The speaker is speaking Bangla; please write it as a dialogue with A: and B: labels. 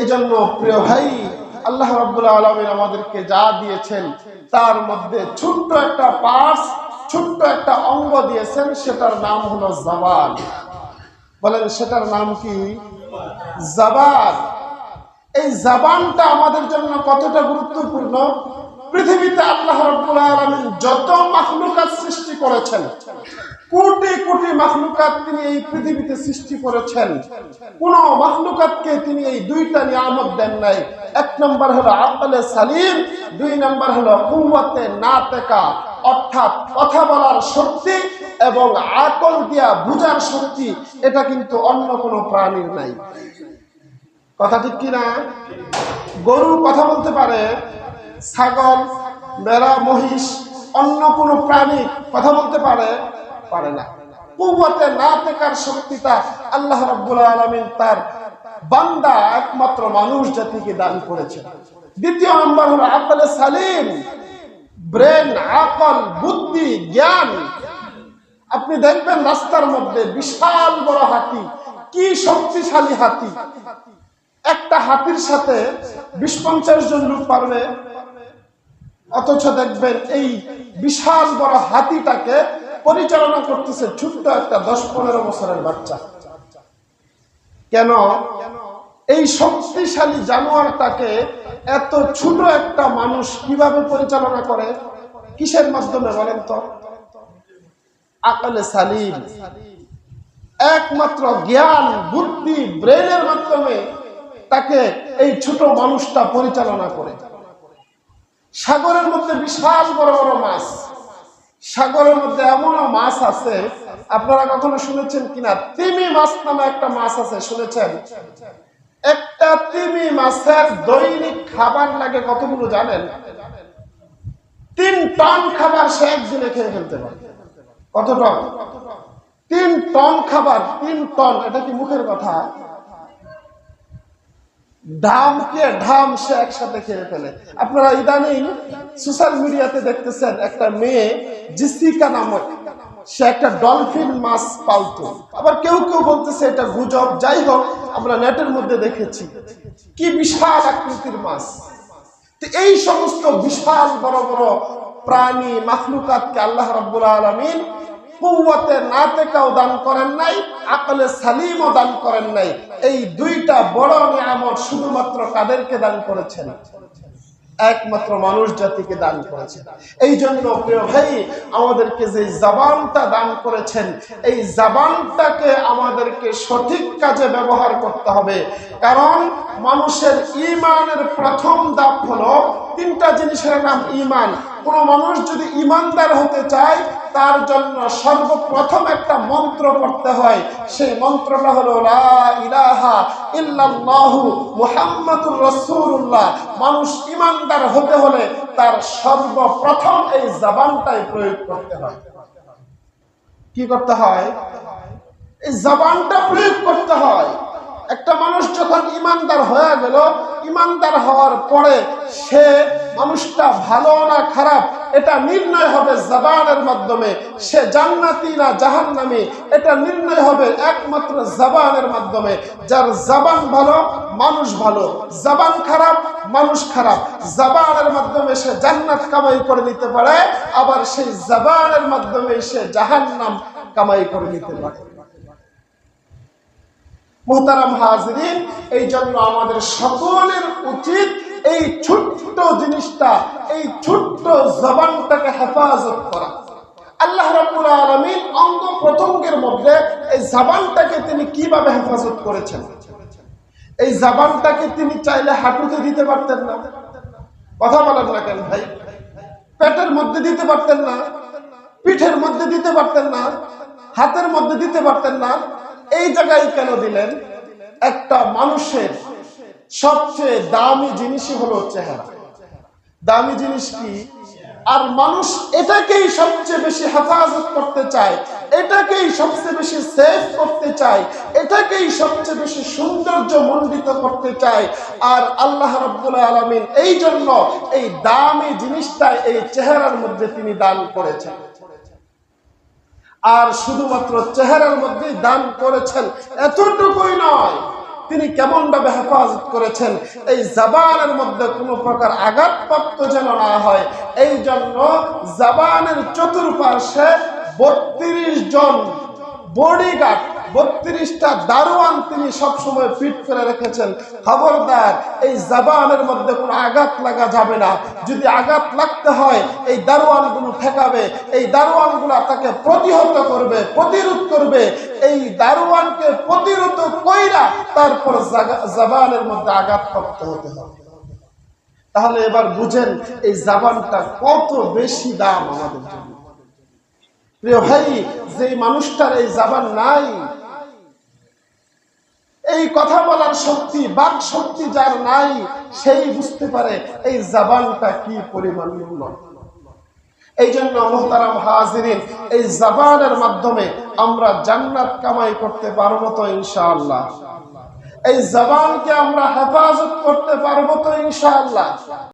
A: এই জন্য প্রিয় ভাই, আল্লাহ রাব্বুল আলমিন আমাদেরকে যা দিয়েছেন, তার মধ্যে ছোট্ট একটা পার্স, ছোট্ট একটা অঙ্গ দিয়েছেন, সেটার নাম হলো জবান। বলেন, সেটার নাম কি? জবান। এই জবানটা আমাদের জন্য কতটা গুরুত্বপূর্ণ? পৃথিবীতে আল্লাহ রাব্বুল যত মাখলুকাত সৃষ্টি করেছেন, কোটি কোটি মাখলুকাত তিনি এই পৃথিবীতে সৃষ্টি করেছেন। কোন মাখলুকাতকে তিনি এই দুইটা নিয়ামত দেন নাই। এক নম্বর হলো আকলে সালিম, দুই নম্বর হলো না নাতেকা, অর্থাৎ কথা বলার শক্তি এবং আকল দিয়া বুঝার শক্তি, এটা কিন্তু অন্য কোনো প্রাণীর নাই। কথা ঠিক কিনা? গরু কথা বলতে পারে ছাগল বেড়া মহিষ, অন্য কোনো প্রাণী কথা বলতে পারে? পারে না। কুয়াতে না থাকার শক্তিটা আল্লাহ রাব্বুল আলামিন তার বান্দা একমাত্র মানুষ জাতিকে দান করেছেন। দ্বিতীয় নম্বর হলো আকলে সালিম, ব্রেন, আকল, বুদ্ধি, জ্ঞান। আপনি দেখবেন রাস্তার মধ্যে বিশাল বড় হাতি, কি শক্তিশালী হাতি। একটা হাতির সাথে বিশ পঞ্চাশ জন লোক পারবে অথচ দেখবেন এই বিশাল বড় হাতিটাকে পরিচালনা করতেছে ছোট্ট একটা দশ পনেরো বছরের বাচ্চা। কেন? এই শক্তিশালী জানোয়ারটাকে এত ছোট একটা মানুষ কীভাবে পরিচালনা করে? কিসের মাধ্যমে বলেন তো? আকলে সালিম। একমাত্র জ্ঞান, বুদ্ধি, ব্রেনের মাধ্যমে তাকে এই ছোট মানুষটা পরিচালনা করে। সাগরের মধ্যে বিশাল বড় বড় মাছ। সাগরের মধ্যে এমনও মাছ আছে, আপনারা কখনো শুনেছেন কিনা? তিমি মাছ নামে একটা মাছ আছে, শুনেছেন? একটা তিমি মাছের দৈনিক খাবার লাগে কতগুলো জানেন? তিন টন খাবার সে একদিনে খেয়ে ফেলতে পারে। কত টন? তিন টন খাবার, তিন টন, এটা কি মুখের কথা? ঢামকে ঢাম সে একসাথে খেয়ে ফেলে। আপনারা ইদানিং সোশ্যাল মিডিয়াতে দেখতেছেন একটা মেয়ে জিসিকা নামক, সে একটা ডলফিন মাছ পালতো। আবার কেউ কেউ বলতেছে এটা গুজব। যাই হোক, আমরা নেটের মধ্যে দেখেছি। কি বিশাল আকৃতির মাছ। এই সমস্ত বিশাল বড় বড় প্রাণী, মাখলুকাতকে আল্লাহ রাব্বুল আলামিন কুয়াতে নাতেকাও দান করেন নাই দান করেন নাই। এই দুইটা বড় শুধুমাত্র কাদেরকে দান করেছেন? একমাত্র মানুষ জাতিকে দান করেছেন। এই জন্য প্রিয় ভাই, আমাদেরকে যে জবানটা দান করেছেন, এই জবানটাকে আমাদেরকে সঠিক কাজে ব্যবহার করতে হবে। কারণ মানুষের ইমানের প্রথম দাপ হলো তিনটা জিনিসের নাম ইমান। কোন মানুষ যদি ইমানদার হতে চায়, তার জন্য সর্বপ্রথম একটা মন্ত্র পড়তে হয়। সেই মন্ত্রটা হলো, লা মানুষ ইমানদার হতে হলে তার সর্বপ্রথম এই জবানটাই প্রয়োগ করতে হয়। কি করতে হয়? এই জবানটা প্রয়োগ করতে হয়। একটা মানুষ যখন ইমানদার হয়ে গেল ইমানদার হওয়ার পরে সে মানুষটা ভালো না খারাপ এটা নির্ণয় হবে জবানের মাধ্যমে। সে জান্নাতি না জাহান্নামি, এটা নির্ণয় হবে একমাত্র জবানের মাধ্যমে। যার জবান ভালো, মানুষ ভালো। জবান খারাপ, মানুষ খারাপ। জবানের মাধ্যমে সে জান্নাত কামাই করে নিতে পারে, আবার সেই জবানের মাধ্যমে সে জাহান্নাম কামাই করে নিতে পারে। মোহতারাম হাজরিন এই জন্য আমাদের সকলের উচিত এই ছোট্ট জিনিসটা, এই ছোট্ট জবানটাকে হেফাজত করা। আল্লাহ রাব্বুল আলামিন অঙ্গ প্রত্যঙ্গের মধ্যে এই জবানটাকে তিনি কীভাবে হেফাজত করেছেন? এই জবানটাকে তিনি চাইলে হাঁটুতে দিতে পারতেন না। কথা বলেন না কেন ভাই? পেটের মধ্যে দিতে পারতেন না। পিঠের মধ্যে দিতে পারতেন না। হাতের মধ্যে দিতে পারতেন না। এই জায়গায় কেন দিলেন? একটা মানুষের সবচেয়ে দামি জিনিসই হলো চেহারা। দামি জিনিস কি? আর মানুষ এটাকেই সবচেয়ে বেশি হেফাজত করতে চায়, এটাকেই সবচেয়ে বেশি সেভ করতে চায়, এটাকেই সবচেয়ে বেশি সৌন্দর্য মণ্ডিত করতে চায়। আর আল্লাহ রাব্বুল আলামিন এই জন্য এই দামি জিনিসটা এই চেহারার মধ্যে তিনি দান করেছেন। আর শুধুমাত্র চেহারার মধ্যেই দান করেছেন, এতটুকুই নয় তিনি কেমন ভাবে হেফাজত করেছেন? এই জাবানের মধ্যে কোনো প্রকার আঘাতপ্রাপ্ত যেন না হয়। এই জন্য জাবানের চতুর্পাশে বত্রিশ জন বডিগার্ড বত্রিশটা দারোয়ান তিনি সবসময় ফিট করে রেখেছেন। খবরদার, এই জাবানের মধ্যে কোনো আঘাত লাগা যাবে না। যদি আঘাত লাগতে হয়, এই দারোয়ানগুলো ঠেকাবে, এই দারোয়ানগুলো তাকে প্রতিহত করবে, প্রতিরোধ করবে, এই দারোয়ানকে প্রতিরোধ কইরা তারপর জাবানের মধ্যে আঘাতপ্রাপ্ত হতে হবে। তাহলে এবার বুঝেন, এই জাবানটা কত বেশি দাম আমাদের জন্য। প্রিয় ভাই যে মানুষটার এই জাবান নাই এই কথা বলার শক্তি, বাক শক্তি যার নাই, সেই বুঝতে পারে এই জাবানটা কি পরিমাণ মূল্য এই জন্য মোহতারাম হাজিরিন, এই জাবানের মাধ্যমে আমরা জান্নাত কামাই করতে পারব তো ইনশাআল্লাহ। এই জবানকে আমরা হেফাজত করতে পারব তো ইনশাআল্লাহ।